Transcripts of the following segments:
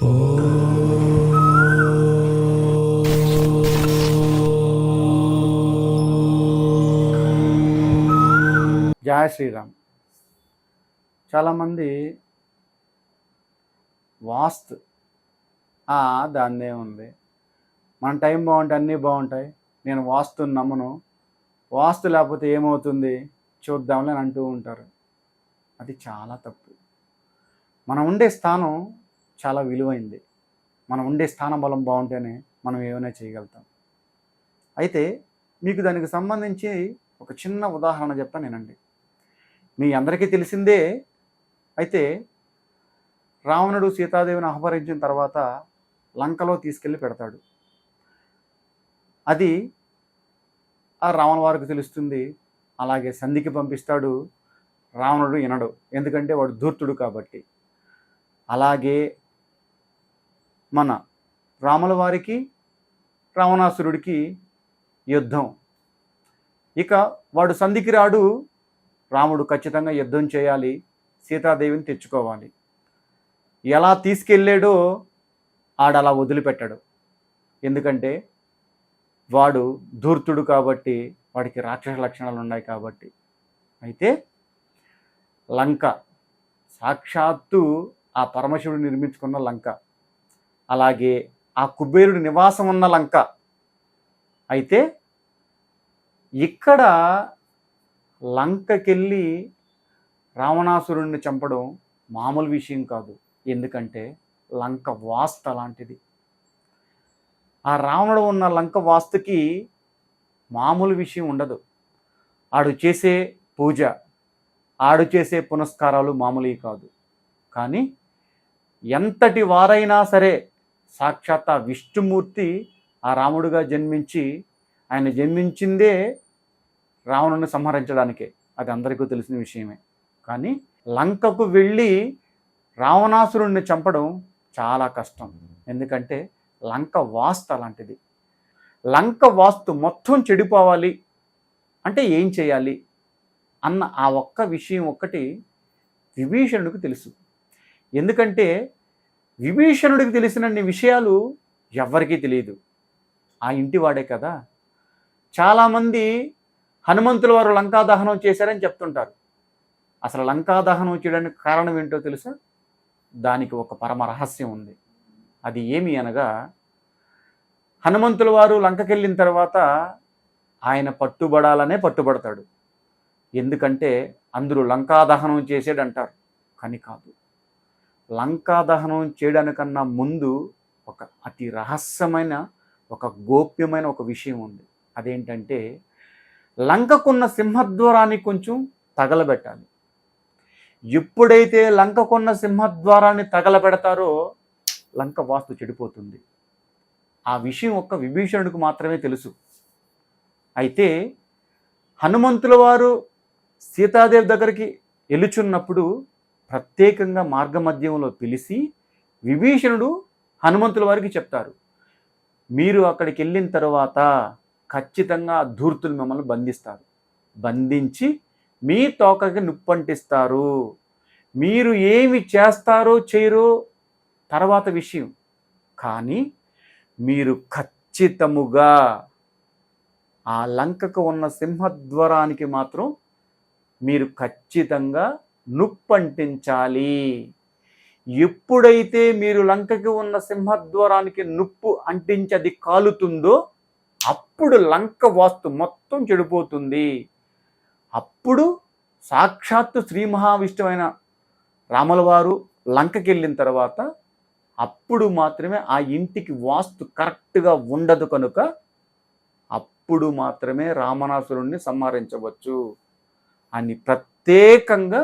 జయ శ్రీరామ్. చాలామంది వాస్తు దాన్నే ఉంది. మన టైం బాగుంటే అన్నీ బాగుంటాయి. నేను వాస్తుని నమ్మను. వాస్తు లేకపోతే ఏమవుతుంది? చూద్దాంలే అని అంటూ ఉంటారు. అది చాలా తప్పు. మనం ఉండే స్థానం చాలా విలువైంది. మనం ఉండే స్థాన బలం బాగుంటేనే మనం ఏమైనా చేయగలుగుతాం. అయితే మీకు దానికి సంబంధించి ఒక చిన్న ఉదాహరణ చెప్తాను నేనండి. మీ అందరికీ తెలిసిందే అయితే రావణుడు సీతాదేవిని ఆహ్వరించిన తర్వాత లంకలో తీసుకెళ్ళి పెడతాడు. అది ఆ రావణ వారికి తెలుస్తుంది. అలాగే సంధికి పంపిస్తాడు. రావణుడు వినడు. ఎందుకంటే వాడు ధూర్తుడు కాబట్టి. అలాగే మన రాముల వారికి రావణాసురుడికి యుద్ధం. ఇక వాడు సంధికి రాడు రాముడు ఖచ్చితంగా యుద్ధం చేయాలి సీతాదేవిని తెచ్చుకోవాలి. ఎలా తీసుకెళ్ళాడో ఆడలా వదిలిపెట్టాడు. ఎందుకంటే వాడు ధూర్తుడు కాబట్టి వాడికి రాక్షస లక్షణాలు ఉన్నాయి కాబట్టి. అయితే లంక సాక్షాత్తు ఆ పరమశివుడు నిర్మించుకున్న లంక. అలాగే ఆ కుబేరుడి నివాసం ఉన్న లంక. అయితే ఇక్కడ లంకకెళ్ళి రావణాసురుడిని చంపడం మామూలు విషయం కాదు. ఎందుకంటే లంక వాస్తు అలాంటిది. ఆ రావణుడు ఉన్న లంక వాస్తుకి మామూలు విషయం ఉండదు. ఆడు చేసే పూజ ఆడు చేసే పునస్కారాలు మామూలు కాదు. కానీ ఎంతటి వారైనా సరే సాక్షాత్ ఆ విష్ణుమూర్తి ఆ రాముడుగా జన్మించి ఆయన జన్మించిందే రావణుని సంహరించడానికే. అది అందరికీ తెలిసిన విషయమే. కానీ లంకకు వెళ్ళి రావణాసురుణ్ణి చంపడం చాలా కష్టం. ఎందుకంటే లంక వాస్తు అలాంటిది. లంక వాస్తు మొత్తం చెడిపోవాలి. అంటే ఏం చేయాలి? అన్న ఆ ఒక్క విషయం ఒక్కటి విభీషణుడికి తెలుసు. ఎందుకంటే విభీషణుడికి తెలిసినన్ని విషయాలు ఎవ్వరికీ తెలియదు. ఆ ఇంటివాడే కదా. చాలామంది హనుమంతుల వారు లంకా దహనం చేశారని చెప్తుంటారు. అసలు లంకా దహనం చేయడానికి కారణం ఏంటో తెలుసా? దానికి ఒక పరమ రహస్యం ఉంది. అది ఏమి అనగా హనుమంతుల వారు లంకకెళ్ళిన తర్వాత ఆయన పట్టుబడాలనే పట్టుబడతాడు. ఎందుకంటే అందరూ లంకా దహనం చేసాడు అంటారు కానీ కాదు. లంకా దహనం చేయడానికన్నా ముందు ఒక అతి రహస్యమైన ఒక గోప్యమైన ఒక విషయం ఉంది. అదేంటంటే లంకకున్న సింహద్వారాన్ని కొంచెం తగలబెట్టాలి. ఎప్పుడైతే లంకకున్న సింహద్వారాన్ని తగలబెడతారో లంక వాస్తు చెడిపోతుంది. ఆ విషయం ఒక్క విభీషణుడికి మాత్రమే తెలుసు. అయితే హనుమంతుల వారు సీతాదేవి దగ్గరికి ఎలుచున్నప్పుడు ప్రత్యేకంగా మార్గమధ్యంలో పిలిచి విభీషణుడు హనుమంతుల వారికి చెప్తారు. మీరు అక్కడికి వెళ్ళిన తర్వాత ఖచ్చితంగా ధూర్తులు మిమ్మల్ని బంధిస్తారు. బంధించి మీ తోకకి నిప్పంటిస్తారు. మీరు ఏమి చేస్తారో చేయరో తర్వాత విషయం. కానీ మీరు ఖచ్చితముగా ఆ లంకకు ఉన్న సింహద్వారానికి మాత్రం మీరు ఖచ్చితంగా నుప్పంటించాలి. ఎప్పుడైతే మీరు లంకకి ఉన్న సింహద్వారానికి నుప్పు అంటించి అది కాలుతుందో అప్పుడు లంక వాస్తు మొత్తం చెడిపోతుంది. అప్పుడు సాక్షాత్తు శ్రీ మహావిష్ణువైన రాములవారు లంకకి వెళ్ళిన తర్వాత అప్పుడు మాత్రమే ఆ ఇంటికి వాస్తు కరెక్ట్గా ఉండదు కనుక అప్పుడు మాత్రమే రామనాసురుణ్ణి సంహరించవచ్చు అని ప్రత్యేకంగా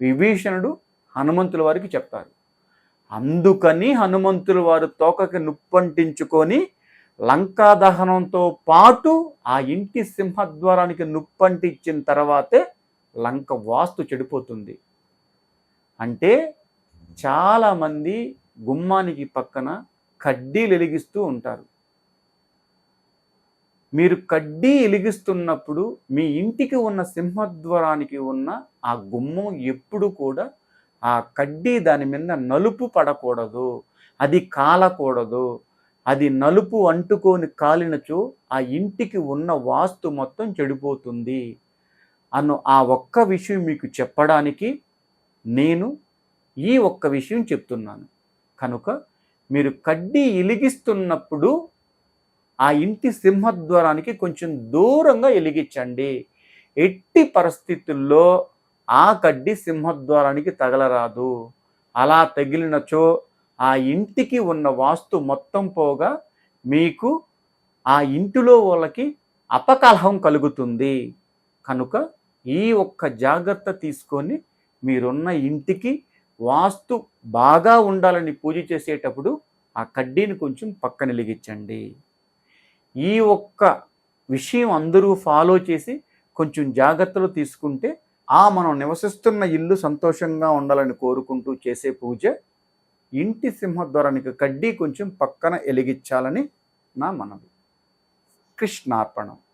విభీషణుడు హనుమంతుల వారికి చెప్తారు. అందుకని హనుమంతుల వారు తోకకి నుప్పంటించుకొని లంకా దహనంతో పాటు ఆ ఇంటి సింహద్వారానికి నుప్పంటించిన తర్వాతే లంక వాస్తు చెడిపోతుంది. అంటే చాలామంది గుమ్మానికి పక్కన కడ్డీలు వెలిగిస్తూ ఉంటారు. మీరు కడ్డీ వెలిగిస్తున్నప్పుడు మీ ఇంటికి ఉన్న సింహద్వారానికి ఉన్న ఆ గుమ్మం ఎప్పుడు కూడా ఆ కడ్డీ దాని మీద నలుపు పడకూడదు అది కాలకూడదు అది నలుపు అంటుకొని కాలినచో ఆ ఇంటికి ఉన్న వాస్తు మొత్తం చెడిపోతుంది అన్న ఆ ఒక్క విషయం మీకు చెప్పడానికి నేను ఈ ఒక్క విషయం చెప్తున్నాను. కనుక మీరు కడ్డీ ఇలిగిస్తున్నప్పుడు ఆ ఇంటి సింహద్వారానికి కొంచెం దూరంగా ఎలిగించండి. ఎట్టి పరిస్థితుల్లో ఆ కడ్డీ సింహద్వారానికి తగలరాదు. అలా తగిలినచో ఆ ఇంటికి ఉన్న వాస్తు మొత్తం పోగా మీకు ఆ ఇంటిలో వాళ్ళకి అపకలహం కలుగుతుంది. కనుక ఈ ఒక్క జాగ్రత్త తీసుకొని మీరున్న ఇంటికి వాస్తు బాగా ఉండాలని పూజ చేసేటప్పుడు ఆ కడ్డీని కొంచెం పక్కన వెలిగించండి ఈ ఒక్క విషయం అందరూ ఫాలో చేసి కొంచెం జాగ్రత్తలు తీసుకుంటే ఆ మనం నివసిస్తున్న ఇల్లు సంతోషంగా ఉండాలని కోరుకుంటూ చేసే పూజ ఇంటి సింహద్వారానికి కడ్డీ కొంచెం పక్కన ఎలిగించాలని నా మనవి. కృష్ణార్పణం.